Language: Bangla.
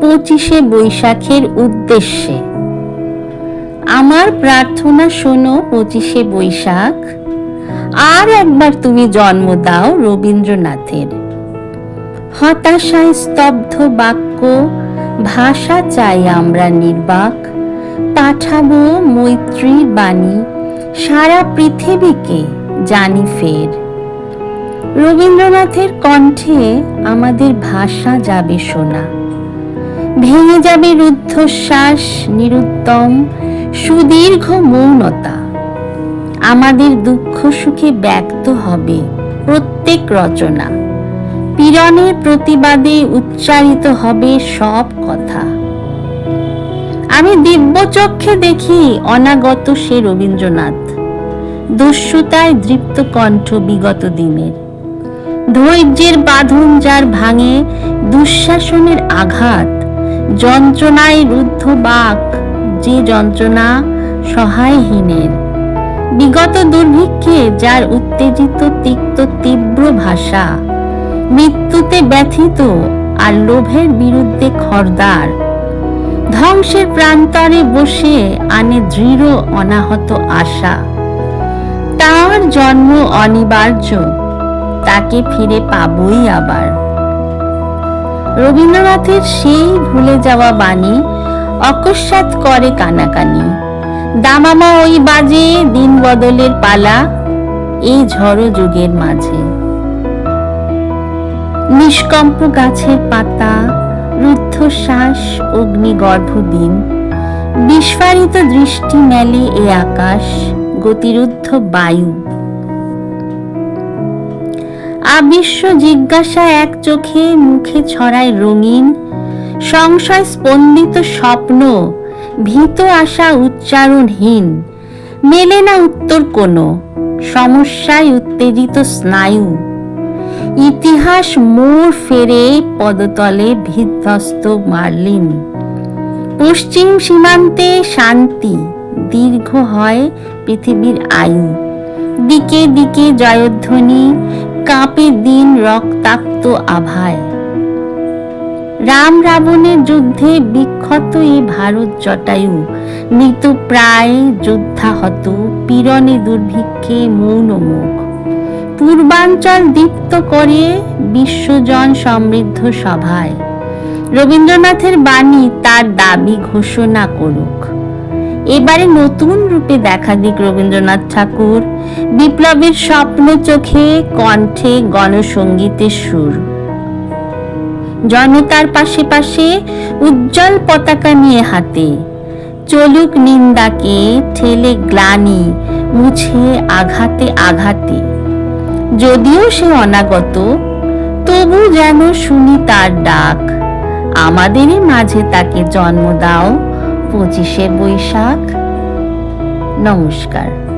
পঁচিশে বৈশাখের উদ্দেশ্যে। আমার প্রার্থনা শোনো পঁচিশে বৈশাখ। আর একবার তুমি জন্ম দাও রবীন্দ্রনাথের। হতাশায় স্তব্ধ বাক্য, ভাষা চাই আমরা নির্বাক। পাঠাবো মৈত্রীর বাণী, সারা পৃথিবীকে জানি ফের। রবীন্দ্রনাথের কণ্ঠে আমাদের ভাষা যাবে শোনা। ভেঙে যাবে রুদ্ধশ্বাস, নিরুত্তম, সুদীর্ঘ মৌনতা। আমাদের দুঃখ সুখে ব্যক্ত হবে প্রত্যেক রচনা। পীড়নের প্রতিবাদে উচ্চারিত হবে সব কথা। আমি দিব্য চক্ষে দেখি অনাগত সে রবীন্দ্রনাথ। দস্যুতায় দৃপ্ত কণ্ঠ বিগত দিনের। ধৈর্যের বাঁধন যার ভাঙে দুঃশাসনের আঘাত যন্ত্রণায় রুদ্ধ বাক, যে যন্ত্রণা সহায়হীনের বিগত দুর্ভিক্ষে যার উত্তেজিত, তিক্ত, তীব্র ভাষা, মৃত্যুতে ব্যথিত আর লোভের বিরুদ্ধে খরদার ধ্বংসের প্রান্তরে বসে আনে দৃঢ় অনাহত আশা। তার জন্ম অনিবার্য, তাকে ফিরে পাবই আবার। রবীন্দ্রনাথের সেই ভুলে যাওয়া বাণী অকস্মাৎ করে কানাকানি। দামামা ওই বাজে দিন বদলের পালা এই ঝড় যুগের মাঝে। নিষ্কম্প গাছের পাতা, রুদ্ধ রুদ্ধশ্বাস অগ্নিগর্ভ দিন, বিস্ফারিত দৃষ্টি মেলে এ আকাশ, গতিরুদ্ধ বায়ু। আবিশ্ব জিজ্ঞাসা এক চোখে, মুখে ছড়ায় রঙিন। সংশয় স্পন্দিত স্বপ্ন, ভীত আশা উচ্চারণহীন। মেলে না উত্তর কোনো, সমস্যায় উত্তেজিত স্নায়ু। ইতিহাস মোড় ফেরে পদতলে বিধ্বস্ত মার্লিন। পশ্চিম সীমান্তে শান্তি, দীর্ঘ হয় পৃথিবীর আয়ু। দিকে দিকে জয়ধ্বনি কাঁপে দিন রক্তাক্ত আভায়। রাম রাবণের যুদ্ধে বিক্ষত এ ভারত জটায়ু। মৃত প্রায় যোদ্ধাহত, পীড়নে দুর্ভিক্ষে মৌন মুখ। পূর্বাঞ্চল দীপ্ত করে বিশ্বজন সমৃদ্ধ সভায়। রবীন্দ্রনাথের বাণী তার দাবি ঘোষণা করুক। এবারে নতুন রূপে দেখা দিক রবীন্দ্রনাথ ঠাকুর। বিপ্লবের স্বপ্ন চোখে, কণ্ঠে গণসঙ্গীতের সুর। জনতার পাশে পাশে উজ্জ্বল পতাকা নিয়ে হাতে। চলুক নিন্দাকে, ঠেলে গ্লানি, মুছে আঘাতে আঘাতে। যদিও সে অনাগত, তবু যেন শুনি তার ডাক। আমাদেরই মাঝে তাকে জন্ম দাও। পঁচিশে বৈশাখ। নমস্কার।